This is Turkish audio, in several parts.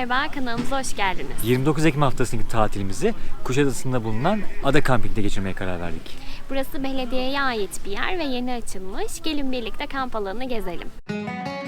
Merhaba, kanalımıza hoş geldiniz. 29 Ekim haftasındaki tatilimizi Kuşadası'nda bulunan Ada Camping'de geçirmeye karar verdik. Burası belediyeye ait bir yer ve yeni açılmış. Gelin birlikte kamp alanını gezelim. Ee,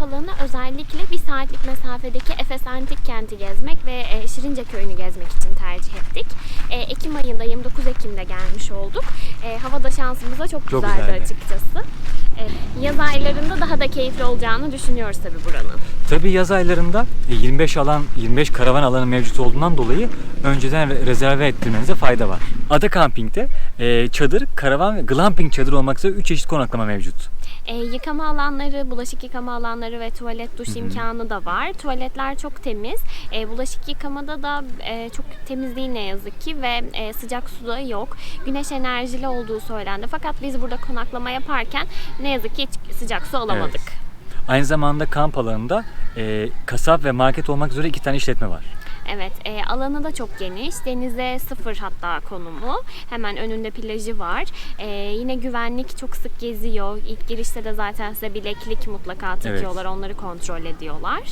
kamp alanı özellikle bir saatlik mesafedeki Efes Antik Kenti gezmek ve e, Şirince Köyü'nü gezmek için tercih ettik. E, Ekim ayında 29 Ekim'de gelmiş olduk. E, Hava da şansımıza çok, Çok güzeldi, güzeldi. açıkçası. Yaz aylarında daha da keyifli olacağını düşünüyoruz tabii buranın. Tabii yaz aylarında e, 25 alan, 25 karavan alanı mevcut olduğundan dolayı önceden re- rezerve ettirmenize fayda var. Ada Camping'de çadır, karavan ve glamping çadır olmak üzere 3 çeşit konaklama mevcut. E, yıkama alanları, bulaşık yıkama alanları ve tuvalet duş imkanı da var. Tuvaletler çok temiz. E, bulaşık yıkamada da e, çok temiz değil ne yazık ki ve e, sıcak su da yok. Güneş enerjili olduğu söylendi. Fakat biz burada konaklama yaparken ne yazık ki hiç sıcak su alamadık. Aynı zamanda kamp alanında e, kasap ve market olmak üzere iki tane işletme var. Evet, e, alanı da çok geniş. Denize sıfır hatta konumu. Hemen önünde plajı var. E, yine güvenlik çok sık geziyor. İlk girişte de zaten size bileklik mutlaka takıyorlar. Onları kontrol ediyorlar.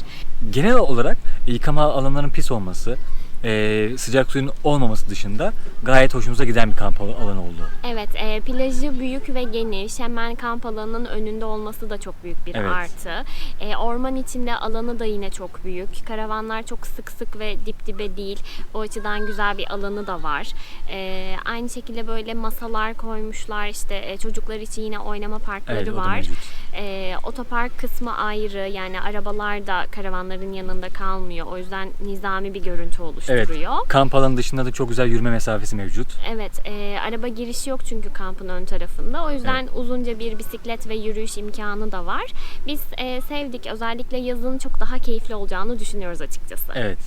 Genel olarak yıkama alanlarının pis olması, e, sıcak suyun olmaması dışında gayet hoşumuza giden bir kamp al- alanı oldu. Evet, e, plajı büyük ve geniş. Hemen kamp alanının önünde olması da çok büyük bir Evet. artı. E, orman içinde alanı da yine çok büyük. Karavanlar çok sık sık ve dip dibe değil. O açıdan güzel bir alanı da var. E, aynı şekilde böyle masalar koymuşlar. İşte e, çocuklar için yine oynama parkları Evet, var. mevcut. E, otopark kısmı ayrı. Yani arabalar da karavanların yanında kalmıyor. O yüzden nizami bir görüntü Evet, oluşturuyor. kamp alanı dışında da çok güzel yürüme mesafesi mevcut. Evet, e, araba girişi yok çünkü kampın ön tarafında. O yüzden uzunca bir bisiklet ve yürüyüş imkanı da var. Biz e, sevdik. Özellikle yazın çok daha keyifli olacağını düşünüyoruz açıkçası. Evet.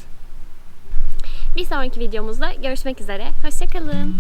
Bir sonraki videomuzda görüşmek üzere. Hoşçakalın.